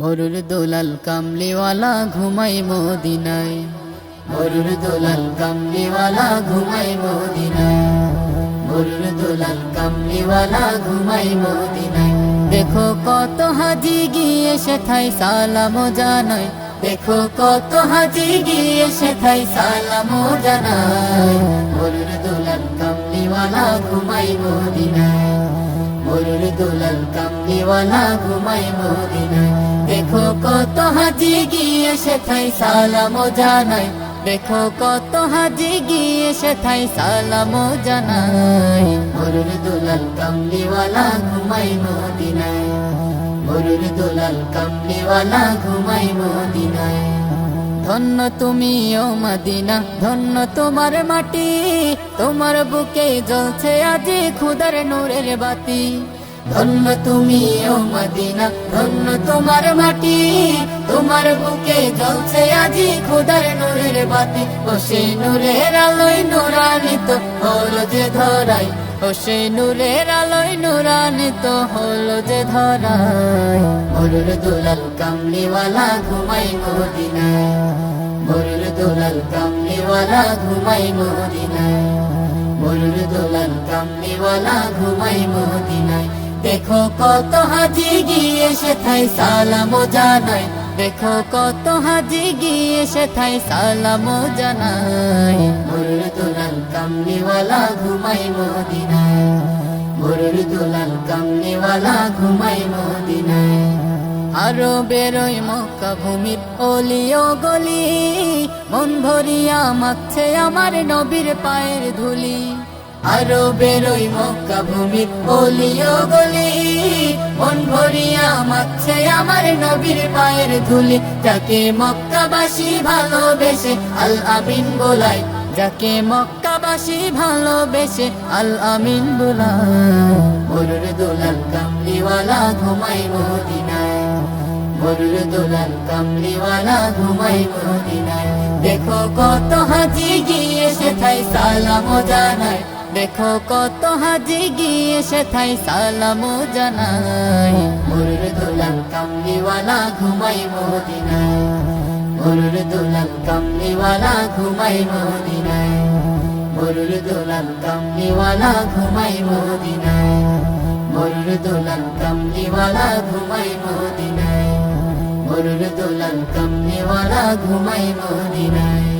মরুর দোলাল কামলিওয়ালা ঘুমাই মদিনায়। মরুর দোলাল কামলিওয়ালা ঘুমাই মদিনায়। মরুর দোলাল কামলিওয়ালা ঘুমাই মদিনায়। দেখো কত হাজি গিয়ে সেথায় সালামো জানায়। দেখো কত হাজি গিয়ে সেথায় সালামো জানায়। মরুর দোলাল কামলিওয়ালা ঘুমাই মদিনায়। মরুর দোলাল কামলিওয়ালা ঘুমাই মদিনায়। দেখো কত হাজি গিয়ে সেথায় সালামো জানায়। দেখো কত হাজি গিয়ে সেথায় সালামো জানায়। মরুর দোলাল কামলিওয়ালা ঘুমাই মদিনায়। মরুর দোলাল কামলিওয়ালা ঘুমাই মদিনায়। ধন্য তুমি ও মদিনা, ধন্য তোমার মাটি। তোমার বুকে জ্বলছে আজি খুদার নূরের বাতি। ধন্য তুমি ও মদিনা, ধন্য তোমার মাটি। তোমার বুকে জ্বলছে আজি খুদার নূরের বাতি। ও সে নূরের আলোয় নূরানিত হলো যে ধরাই। ও সে নূরের আলোয় নূরানিত হলো যে ধরাই। মরুর দুলাল কামলিওয়ালা ঘুমাই মদিনায়। মরুর দুলাল কামলিওয়ালা ঘুমাই মদিনায়। মরুর দুলাল কামলিওয়ালা ঘুমাই মদিনায়। দেখো কত হাজি গিয়ে সেথায় সালামো জানায় দেখো কত হাজি গিয়ে সেথায় সালামো জানায় মরুর দুলাল কামলিওয়ালা ঘুমাই মদিনায়। মরুর দুলাল কামলিওয়ালা ঘুমাই মদিনায়। আরও বেরোয় মক্কা ভূমির অলিও গলি। মন ভরিয়া মাচ্ছে আমার নবীর পায়ের ধুলি। আরও বেরোই মক্কা ভূমির অলিও গলি, মন ভরিয়া মাচ্ছে আমার নবীর পায়ের ধুলি। যাকে মক্কাবাসী ভালোবেসে, আল আমিন বলাই। যাকে মক্কাবাসী ভালোবেসে, আল আমিন বলাই। মরুর দোলাল কামলিওয়ালা ঘুমাই মদিনায়। মরুর দোলাল কামলিওয়ালা ঘুমাই মদিনায়। দেখো কত হাজি গিয়ে সেথায় সালামো জানায়। দেখো কত হাজি গিয়ে সেথায় সালামো জানায়। মরুর দোলাল কামলিওয়ালা ঘুমাই মদিনায়। মরুর দোলাল কামলিওয়ালা ঘুমাই মদিনায়। মরুর দোলাল কামলিওয়ালা ঘুমাই মদিনায়। মরুর দোলাল কামলিওয়ালা ঘুমাই মদিনায়। মরুর দোলাল কামলিওয়ালা ঘুমাই মদিনায়।